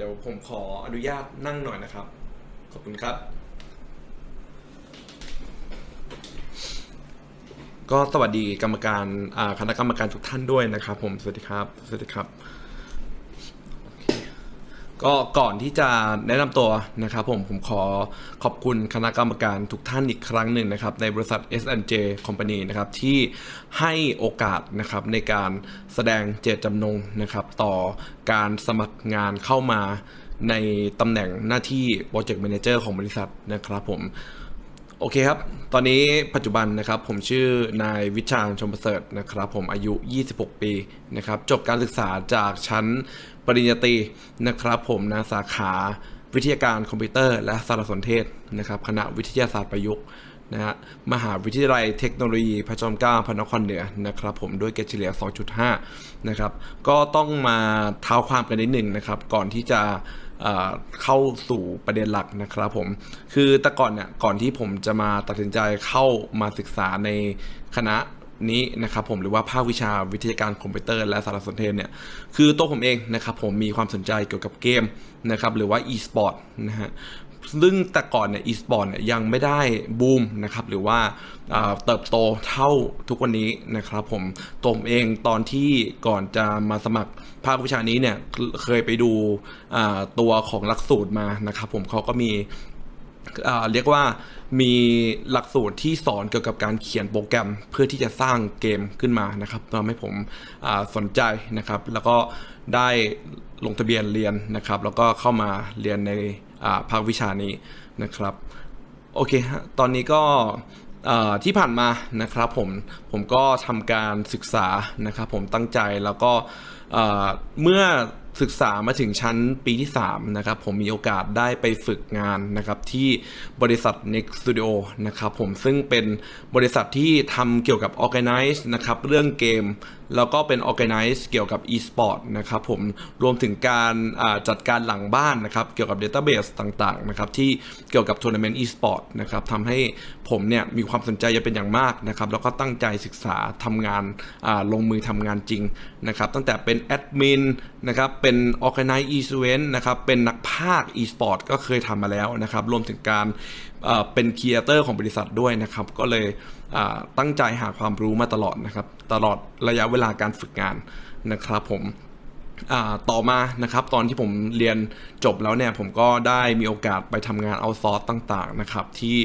เดี๋ยวผมขออนุญาตนั่งหน่อยนะครับ ขอบคุณครับ ก็สวัสดีกรรมการคณะกรรมการทุกท่านด้วยนะครับ ผมสวัสดีครับ สวัสดีครับ ก็ก่อนที่จะแนะนำตัวนะครับผมผมขอขอบคุณคณะกรรมการทุกท่านอีกครั้งหนึ่งนะครับในบริษัท S&J Company นะครับที่ให้โอกาสนะครับในการแสดงเจตจำนงนะครับต่อการสมัครงานเข้ามาในตำแหน่งหน้าที่ Project Manager ของบริษัทนะครับผม โอเคครับ ตอนนี้ปัจจุบันนะครับผมชื่อนายวิชาญชมประเสริฐนะครับ ผมอายุ 26 ปีนะครับ จบการศึกษาจากชั้นปริญญาตรีนะครับ ผมนะสาขาวิทยาการคอมพิวเตอร์และสารสนเทศนะครับ คณะวิทยาศาสตร์ประยุกต์ นะฮะมหาวิทยาลัยเทคโนโลยีพระจอมเกล้าพระนครเหนือนะครับผมด้วยเกรดเฉลี่ย 2.5 นะครับก็ต้องมาเท้าความกันนิดหนึ่งนะครับ ก่อนที่จะเอ่อเข้าสู่ประเด็นหลักนะครับผมคือแต่ก่อนเนี่ยก่อนที่ผมจะมาตัดสินใจเข้ามาศึกษาในคณะนี้นะครับผมหรือว่าภาควิชาวิทยาการคอมพิวเตอร์และสารสนเทศเนี่ยคือตัวผมเองนะครับผมมีความสนใจเกี่ยวกับเกมนะครับหรือว่า e-sport นะฮะ ซึ่งแต่ก่อนเนี่ยอีสปอร์ตเนี่ยยังไม่ได้บูมนะครับหรือว่าเติบโตเท่าทุกวันนี้นะครับผมตมเองตอนที่ก่อนจะมาสมัครภาควิชานี้เนี่ยเคยไปดูตัวของหลักสูตรมานะครับผมเขาก็มี เรียกว่ามีหลักสูตรที่สอนเกี่ยวกับการเขียนโปรแกรมเพื่อที่จะสร้างเกมขึ้นมานะครับทำให้ผมสนใจนะครับ แล้วก็ได้ลงทะเบียนเรียนนะครับ แล้วก็เข้ามาเรียนในภาควิชานี้นะครับ โอเคตอนนี้ก็ที่ผ่านมานะครับผมผมก็ทำการศึกษานะครับผมตั้งใจแล้วก็เมื่อ ศึกษามาถึงชั้นปีที่ 3 นะครับ ผมมีโอกาสได้ไปฝึกงานนะครับ ที่บริษัท Next Studio นะครับผมซึ่งเป็นบริษัทที่ทำเกี่ยวกับ Organize นะครับ เรื่องเกม แล้วก็เป็น Organize เกี่ยวกับ e-sport นะครับผมรวมถึงการจัดการหลังบ้านนะครับเกี่ยวกับ Database ต่างๆนะครับที่เกี่ยวกับทัวร์นาเมนต์ e-sport นะครับทำให้ผมเนี่ยมีความสนใจจะเป็นอย่างมากนะครับแล้วก็ตั้งใจศึกษาทำงานาลงมือทำงานจริงนะครับตั้งแต่เป็นแอดมินนะครับเป็น Organize Event นะครับเป็นนักภาค e-sport ก็เคยทำมาแล้วนะครับรวมถึงการเป็นครีเอเตอร์ของบริษัทด้วยนะครับก็เลย ตั้งใจหาความรู้มาตลอดนะครับ ตลอดระยะเวลาการฝึกงานนะครับผมต่อมานะครับตอนที่ผมเรียนจบแล้วเนี่ยผมก็ได้มีโอกาสไปทำงานเอาซอร์สต่างๆนะครับที่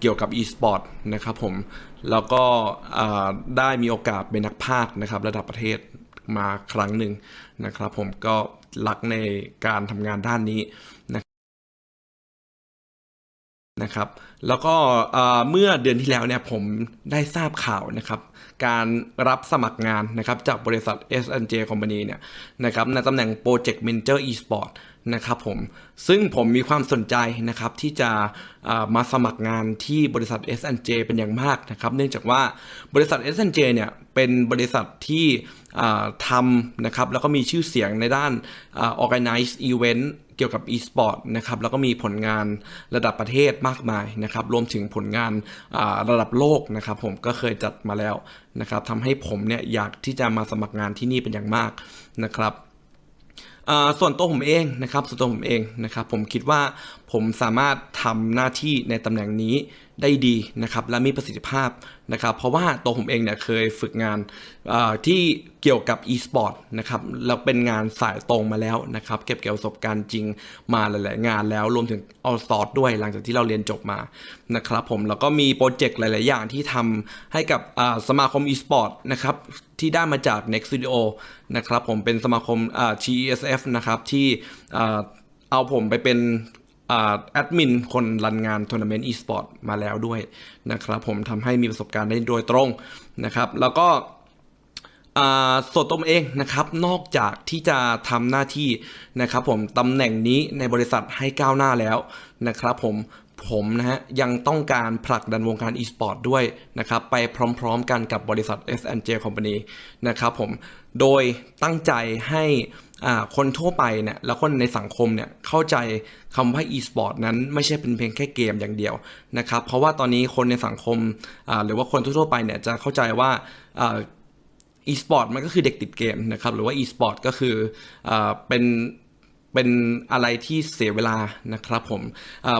เกี่ยวกับ e-sport นะครับผมแล้วก็ได้มีโอกาสเป็นนักพากย์นะครับระดับประเทศมาครั้งหนึ่งนะครับผมก็รักในการทำงานด้านนี้นะ นะครับ แล้วก็เมื่อเดือนที่แล้วเนี่ยผมได้ทราบข่าวนะครับ การรับสมัครงานนะครับจากบริษัท S&J Company เนี่ยนะครับในตำแหน่ง Project Manager eSport นะครับผมซึ่งผมมีความสนใจนะครับที่จะมาสมัครงานที่บริษัท S&J เป็นอย่างมากนะครับ เนื่องจากว่าบริษัท S&J เนี่ยเป็นบริษัทที่ทำนะครับแล้วก็มีชื่อเสียงในด้านอ่า organize event เกี่ยวกับ e-sport นะครับแล้วก็มีผลงานระดับประเทศมากมายนะครับรวมถึงผลงานาระดับโลกนะครับผมก็เคยจัดมาแล้วนะครับทำให้ผมเนี่ยอยากที่จะมาสมัครงานที่นี่เป็นอย่างมากนะครับ ส่วนตัวผมเองนะครับส่วนตัวผมเองนะครับผมคิดว่าผมสามารถทำหน้าที่ในตำแหน่งนี้ ได้ดีนะครับและมีประสิทธิภาพนะครับเพราะว่าตัวผมเองเนี่ยเคยฝึกงานที่เกี่ยวกับ e-sport นะครับแล้วเป็นงานสายตรงมาแล้วนะครับเก็บเกี่ยวประสบการณ์จริงมาหลาย ๆ งานแล้วรวมถึงออสอดด้วยหลังจากที่เราเรียนจบมานะครับผมแล้วก็มีโปรเจกต์หลาย ๆ อย่างที่ทำให้กับสมาคม e-sport นะครับที่ได้มาจาก Next Studio นะครับผมเป็นสมาคมอ่า GESF นะครับที่เอาผมไปเป็น แอดมินคนรันงานทัวร์นาเมนต์ e-sport มาแล้วด้วยนะครับผมทำให้มีประสบการณ์ได้โดยตรงนะครับ แล้วก็ส่วนตัวผมเองนะครับนอกจากที่จะทำหน้าที่นะครับผมตำแหน่งนี้ในบริษัทให้ก้าวหน้าแล้วนะครับผมผมนะฮะยังต้องการผลักดันวงการ e-sport ด้วยนะครับไปพร้อมๆกันกับบริษัท S&J Company นะครับผมโดยตั้งใจให้ คนทั่วไปเนี่ยแล้วคนในสังคมเนี่ยเข้าใจคำว่า e-sport นั้นไม่ใช่เป็นเพียงแค่เกมอย่างเดียวนะครับเพราะว่าตอนนี้คนในสังคมหรือว่าคนทั่วไปเนี่ยจะเข้าใจว่าอ่า e-sport มันก็คือเด็กติดเกมนะครับหรือว่า e-sport ก็คืออเป็นเป็นอะไรที่เสียเวลานะครับผม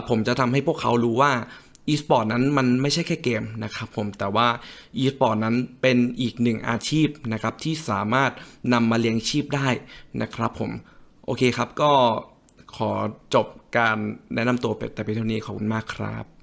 ผมจะทำให้พวกเขารู้ว่า อีสปอร์ตนั้นมันไม่ใช่แค่เกมนะครับผมแต่ว่าอีสปอร์ตนั้นเป็นอีกหนึ่งอาชีพนะครับที่สามารถนำมาเลี้ยงชีพได้นะครับผม โอเคครับก็ขอจบการแนะนำตัวแต่เพียงเท่านี้ขอบคุณมากครับ